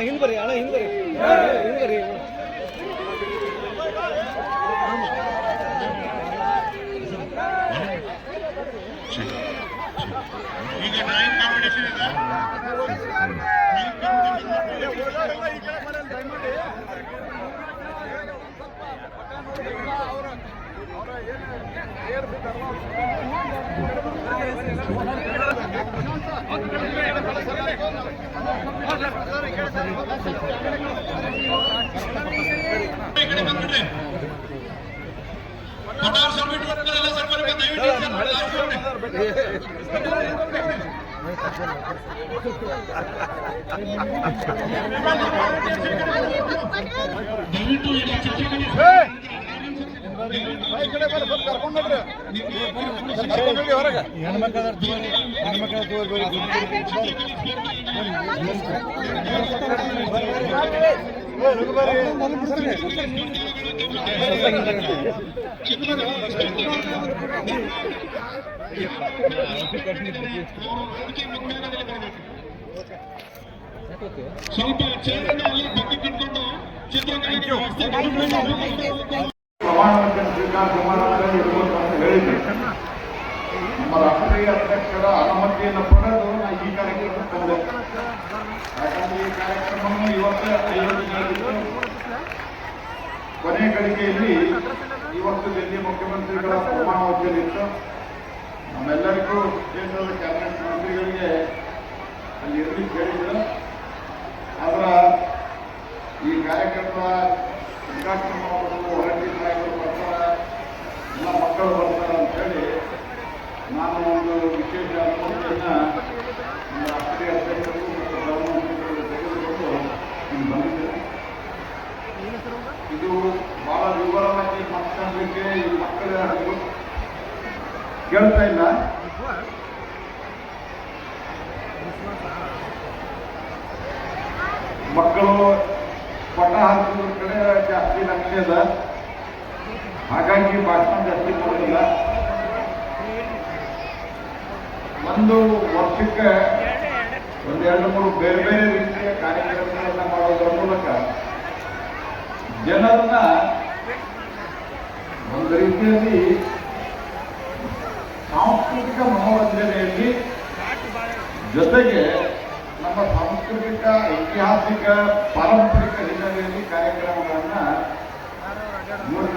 ಹಿಂದ್ ಬರ್ರಿ ಅಣ್ಣ ಹಿಂದ್ ಬರ್ರಿ ಹಿಂದ್ ಈಗ ಕಾಂಬಿನೇಷನ್ ಏನು ದಯವಿಟ್ಟು ಸ್ವಲ್ಪ ಚೇತನ ಅಲ್ಲಿ ಬಿಟ್ಟು ಇಟ್ಕೊಂಡು ಚಿತ್ರಗಳಿಗೆ ಪ್ರಮಾಣವನ್ನು ಸ್ವೀಕಾರ ಅಂತ ನಮ್ಮ ರಾಷ್ಟ್ರೀಯ ಅಧ್ಯಕ್ಷರ ಅನುಮತಿಯನ್ನು ಪಡೆದು ನಾನು ಈ ಕಾರ್ಯಕ್ರಮ ತಂದೆ ಈ ಕಾರ್ಯಕ್ರಮವನ್ನು ಇವತ್ತೇ ಆಯೋಜಿಸಲಾಗಿತ್ತು ಕೊನೆ ಇವತ್ತು ದಿಲ್ಲಿ ಮುಖ್ಯಮಂತ್ರಿಗಳ ಪ್ರಮಾಣ ವಚನವಿತ್ತು ನಮ್ಮೆಲ್ಲರಿಗೂ ಕೇಂದ್ರದ ಕ್ಯಾಬಿನೆಟ್ ಮಂತ್ರಿಗಳಿಗೆ ಅಲ್ಲಿ ಇರಲಿಕ್ಕೆ ಹೇಳಿದ್ರು. ಅವರ ಈ ಕಾರ್ಯಕ್ರಮ ಉದ್ಘಾಟನೆ ಮಾಡೋದು ಹೊರಟಿ ನಾನು ಒಂದು ವಿಶೇಷ ಅನುಮತಿಯನ್ನು ನಮ್ಮ ಅಧ್ಯಕ್ಷರು ಮತ್ತು ಪ್ರಧಾನಮಂತ್ರಿಗಳು ತೆಗೆದುಕೊಂಡು ಇಲ್ಲಿ ಬಂದಿದ್ದೇನೆ ಇದು ಬಹಳ ವಿವರವಾಗಿ ಮಾತನಾಡಲಿಕ್ಕೆ ಈ ಮಕ್ಕಳ ಕೇಳ್ತಾ ಇಲ್ಲ. ಮಕ್ಕಳು ಪಟ ಹಾಕಿದ ಕಡೆ ಜಾಸ್ತಿ ಲಕ್ಷ್ಯ ಇದೆ ಹಾಗಾಗಿ ಭಾಷಣ ಜಾಸ್ತಿ ಮಾಡೋದಿಲ್ಲ ಒಂದು ವರ್ಷಕ್ಕೆ ಒಂದು ಎರಡು ಮೂರು ಬೇರೆ ಬೇರೆ ರೀತಿಯ ಕಾರ್ಯಕ್ರಮಗಳನ್ನು ಮಾಡೋದರ ಮೂಲಕ ಜನರನ್ನ ಒಂದು ರೀತಿಯಲ್ಲಿ ಸಾಂಸ್ಕೃತಿಕ ಮನೋರಂಜನೆಯಲ್ಲಿ ಜೊತೆಗೆ ನಮ್ಮ ಸಾಂಸ್ಕೃತಿಕ, ಐತಿಹಾಸಿಕ, ಪಾರಂಪರಿಕ ಹಿನ್ನೆಲೆಯಲ್ಲಿ ಕಾರ್ಯಕ್ರಮಗಳನ್ನು ಮೂರು